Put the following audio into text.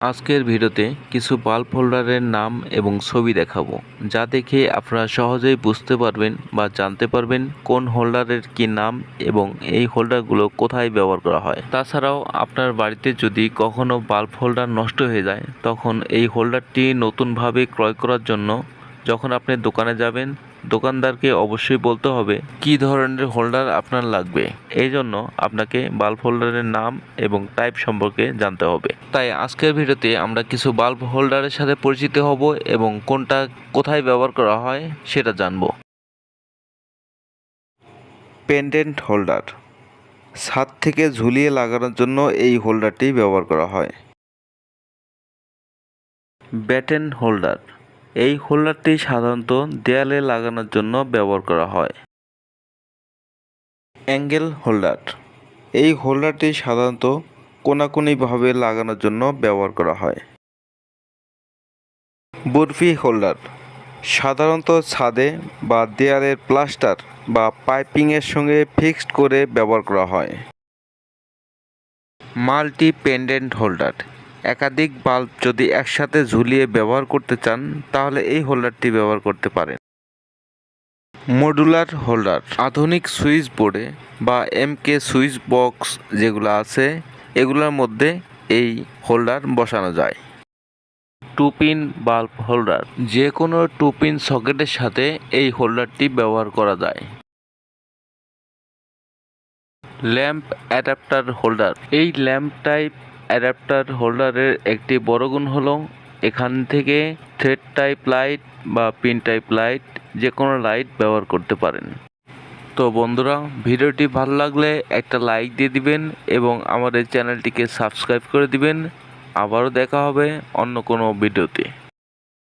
আজকের ভিডিওতে কিছু বাল্ব হোল্ডারের নাম এবং ছবি দেখাবো, যা দেখে আপনারা সহজেই বুঝতে পারবেন বা জানতে পারবেন কোন হোল্ডারের কি নাম এবং এই হোল্ডারগুলো কোথায় ব্যবহার করা হয়। তাছাড়াও আপনার বাড়িতে যদি কখনো বাল্ব হোল্ডার নষ্ট হয়ে যায়, তখন এই হোল্ডারটি নতুনভাবে ক্রয় করার জন্য যখন আপনি দোকানে যাবেন দোকানদারকে অবশ্যই বলতে হবে কি ধরনের হোল্ডার আপনার লাগবে। এই জন্য আপনাকে বাল্ব হোল্ডারের নাম এবং টাইপ সম্পর্কে জানতে হবে। তাই আজকের ভিডিওতে আমরা কিছু বাল্ব হোল্ডারের সাথে পরিচিত হব এবং কোনটা কোথায় ব্যবহার করা হয় সেটা জানব। পেন্ডেন্ট হোল্ডার ছাদ থেকে ঝুলিয়ে লাগানোর জন্য এই হোল্ডারটি ব্যবহার করা হয়। ব্যাটেন হোল্ডার এই হোল্ডারটি সাধারণত দেয়ালে লাগানোর জন্য ব্যবহার করা হয়। অ্যাঙ্গেল হোল্ডার এই হোল্ডারটি সাধারণত কোনাকুনিভাবে লাগানোর জন্য ব্যবহার করা হয়। বরফি হোল্ডার সাধারণত ছাদে বা দেয়ালের প্লাস্টার বা পাইপিংয়ের সঙ্গে ফিক্সড করে ব্যবহার করা হয়। মাল্টি পেন্ডেন্ট হোল্ডার একাধিক বাল্ব যদি একসাথে ঝুলিয়ে ব্যবহার করতে চান, তাহলে এই হোল্ডারটি ব্যবহার করতে পারেন। মডুলার হোল্ডার, আধুনিক সুইচ বোর্ডে বা এমকে সুইচ বক্স যেগুলো আছে, এগুলোর মধ্যে এই হোল্ডার বসানো যায়। টু পিন বাল্ব হোল্ডার যে কোনো টু পিন সকেটের সাথে এই হোল্ডারটি ব্যবহার করা যায়। ল্যাম্প অ্যাডাপ্টার হোল্ডার, এই ল্যাম্প টাইপ অ্যাডাপ্টার হোল্ডারের একটি বড় গুণ হল, এখান থেকে থ্রেড টাইপ লাইট বা পিন টাইপ লাইট যে কোনো লাইট ব্যবহার করতে পারেন। তো বন্ধুরা, ভিডিওটি ভালো লাগলে একটা লাইক দিয়ে দিবেন এবং আমাদের চ্যানেলটিকে সাবস্ক্রাইব করে দিবেন। আবারও দেখা হবে অন্য কোনো ভিডিওতে।